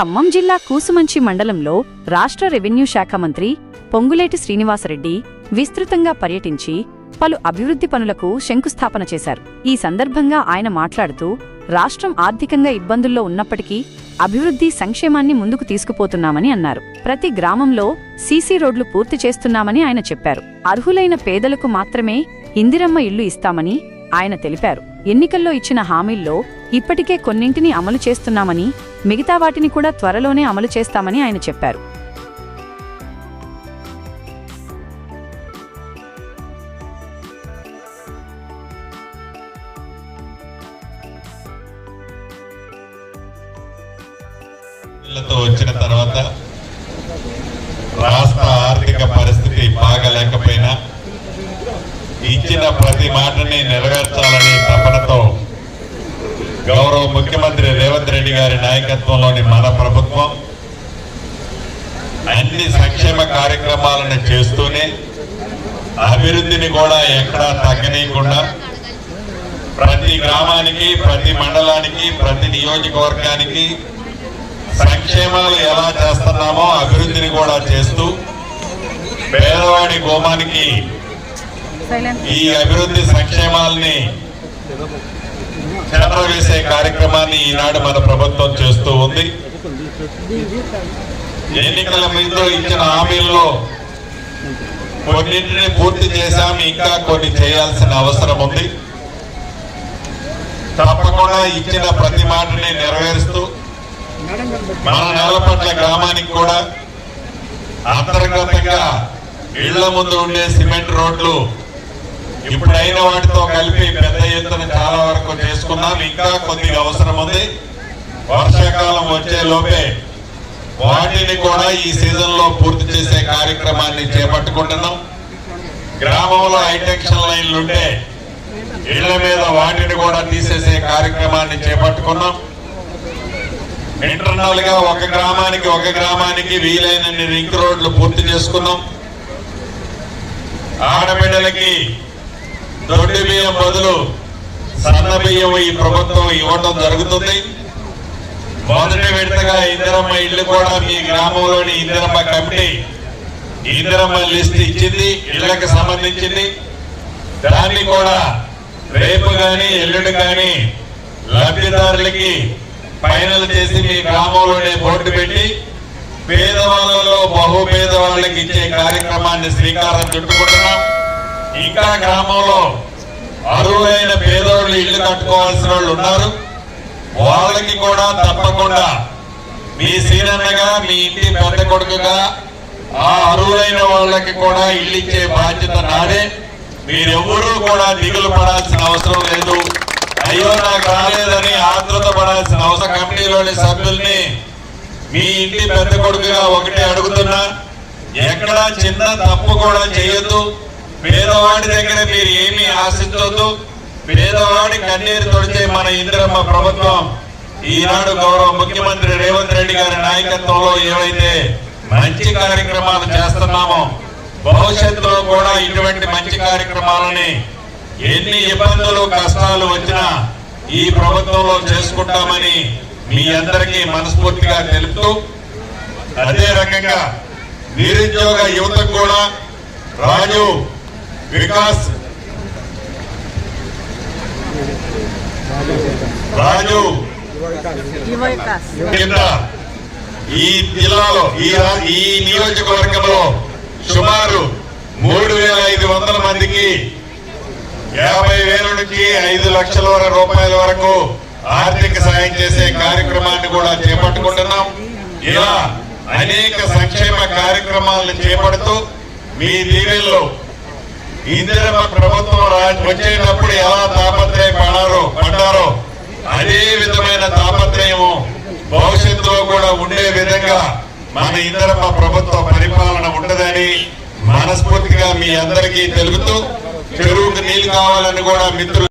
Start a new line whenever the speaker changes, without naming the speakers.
ఖమ్మం జిల్లా కూసుమంచి మండలంలో రాష్ట్ర రెవెన్యూ శాఖ మంత్రి పొంగులేటి శ్రీనివాసరెడ్డి విస్తృతంగా పర్యటించి పలు అభివృద్ధి పనులకు శంకుస్థాపన చేశారు. ఈ సందర్భంగా ఆయన మాట్లాడుతూ రాష్ట్రం ఆర్థికంగా ఇబ్బందుల్లో ఉన్నప్పటికీ అభివృద్ధి సంక్షేమాన్ని ముందుకు తీసుకుపోతున్నామని అన్నారు. ప్రతి గ్రామంలో సీసీ రోడ్లు పూర్తి చేస్తున్నామని ఆయన చెప్పారు. అర్హులైన పేదలకు మాత్రమే ఇందిరమ్మ ఇల్లు ఇస్తామని ఆయన తెలిపారు. ఎన్నికల్లో ఇచ్చిన హామీల్లో ఇప్పటికే కొన్నింటిని అమలు చేస్తున్నామని మిగతా వాటిని కూడా త్వరలోనే అమలు చేస్తామని ఆయన చెప్పారు.
వచ్చిన తర్వాత రాష్ట్ర ఆర్థిక పరిస్థితి బాగలేకపోయినా ఇచ్చిన ప్రతి మాటని నెరవేర్చాలని తపనతో గౌరవ ముఖ్యమంత్రి రేవంత్ రెడ్డి గారి నాయకత్వంలోని మన ప్రభుత్వం అన్ని సంక్షేమ కార్యక్రమాలను చేస్తూనే అభివృద్ధిని కూడా ఎక్కడా తగ్గనీయకుండా ప్రతి గ్రామానికి ప్రతి మండలానికి ప్రతి నియోజకవర్గానికి సంక్షేమాలు ఎలా చేస్తున్నామో అభివృద్ధిని కూడా చేస్తూ పేదవాడి గోమానికి ఈ అభివృద్ధి సంక్షేమాల్ని వేసే కార్యక్రమాన్ని ఈనాడు మన ప్రభుత్వం చేస్తూ ఉంది. ఎన్నికల ముందు ఇచ్చిన హామీల్లో కొన్నింటిని పూర్తి చేశాం ఇంకా కొన్ని చేయాల్సిన అవసరం ఉంది. తప్పకుండా ఇచ్చిన ప్రతి మాటని నెరవేరుస్తూ మన నేలపట్ల గ్రామానికి కూడా అంతర్గతంగా ఇళ్ళ ముందు ఉండే సిమెంట్ రోడ్లు ఇప్పుడైన వాటితో కలిపి పెద్ద ఎత్తున చాలా వరకు చేసుకున్నాం. ఇంకా కొద్దిగా అవసరం ఉంది. వర్షాకాలం వచ్చే లోపే వాటిని కూడా ఈ సీజన్లో పూర్తి చేసే కార్యక్రమాన్ని చేపట్టుకుంటున్నాం. గ్రామంలో హైటెన్షన్ లైన్లు ఉంటే ఇళ్ళ మీద వాటిని కూడా తీసేసే కార్యక్రమాన్ని చేపట్టుకున్నాం. ఇంటర్నల్గా ఒక గ్రామానికి ఒక గ్రామానికి వీలైనన్ని రింక్ రోడ్లు పూర్తి చేసుకున్నాం. ఆడబిడ్డలకి దొడ్డి బియ్యం బదులు సన్న బియ్యం ఈ ప్రభుత్వం ఇవ్వడం జరుగుతుంది. మొదటి విడతగా ఇందిరమ్మ ఇల్లు కూడా మీ గ్రామంలోని ఇందిరమ్మ కమిటీ ఇందిరమ్మ లిస్ట్ ఇచ్చింది ఇళ్ళకు సంబంధించింది. దాన్ని కూడా రేపు కానీ ఎల్లుండి కానీ లబ్ధిదారులకి ఫైనల్ చేసి మీ గ్రామంలోనే బోర్డు పెట్టి పేదవాళ్ళలో బహు పేదవాళ్ళకి ఇచ్చే కార్యక్రమాన్ని శ్రీకారం చుట్టుకుంటున్నాం. ఇంకా గ్రామంలో అరువులైన పేదోళ్ళు ఇల్లు కట్టుకోవాల్సిన వాళ్ళు ఉన్నారు. వాళ్ళకి కూడా తప్పకుండా మీ సీనన్నగా మీ ఇంటి పెద్ద కొడుకుగా ఆ అరువులైన వాళ్ళకి కూడా ఇల్లు ఇచ్చే బాధ్యత నాదే. మీరెవ్వరూ కూడా దిగులు పడాల్సిన అవసరం లేదు. అయ్యో నాకు రాలేదని ఆతృత పడాల్సిన అవసరం. కమిటీలోని సభ్యుల్ని మీ ఇంటి పెద్ద కొడుకుగా ఒకటే అడుగుతున్నా. ఎక్కడా చిన్న తప్పు కూడా చేయొద్దు. పేదవాడి దగ్గర మీరు ఏమీ ఆశించొద్దు. పేదవాడి కన్నీరు తొడిచే మన ఇందిరమ్మ ప్రభుత్వం ఈనాడు గౌరవ ముఖ్యమంత్రి రేవంత్ రెడ్డి గారి నాయకత్వంలో ఏవైతే మంచి కార్యక్రమాలు చేస్తున్నామో భవిష్యత్తులో కూడా ఇటువంటి మంచి కార్యక్రమాలని ఎన్ని ఇబ్బందులు కష్టాలు వచ్చినా ఈ ప్రభుత్వంలో చేసుకుంటామని మీ అందరికీ మనస్ఫూర్తిగా తెలుపుతూ అదే రకంగా నిరుద్యోగ యువతకు కూడా రాజు వికాస్. రాజు. కింద. ఈ జిల్లాలో ఈ ఈ నియోజకవర్గంలో సుమారు మూడు వేల ఐదు వందల మందికి యాభై వేల నుంచి ఐదు లక్షల వర- రూపాయల వరకు ఆర్థిక సాయం చేసే కార్యక్రమాన్ని కూడా చేపట్టుకుంటున్నాం. ఇలా అనేక సంక్షేమ కార్యక్రమాలను చేపడుతూ మీ దీవెల్లో ఇందిరమ్మ ప్రభుత్వం వచ్చేటప్పుడు ఎలా తాపత్రయం పడారో పడ్డారో అదే విధమైన తాపత్రయము భవిష్యత్తులో కూడా ఉండే విధంగా మన ఇందిరమ్మ ప్రభుత్వ పరిపాలన ఉండదని మనస్ఫూర్తిగా మీ అందరికీ తెలుపుతూ చెరువుకు నీళ్ళు కావాలని కూడా మిత్రులు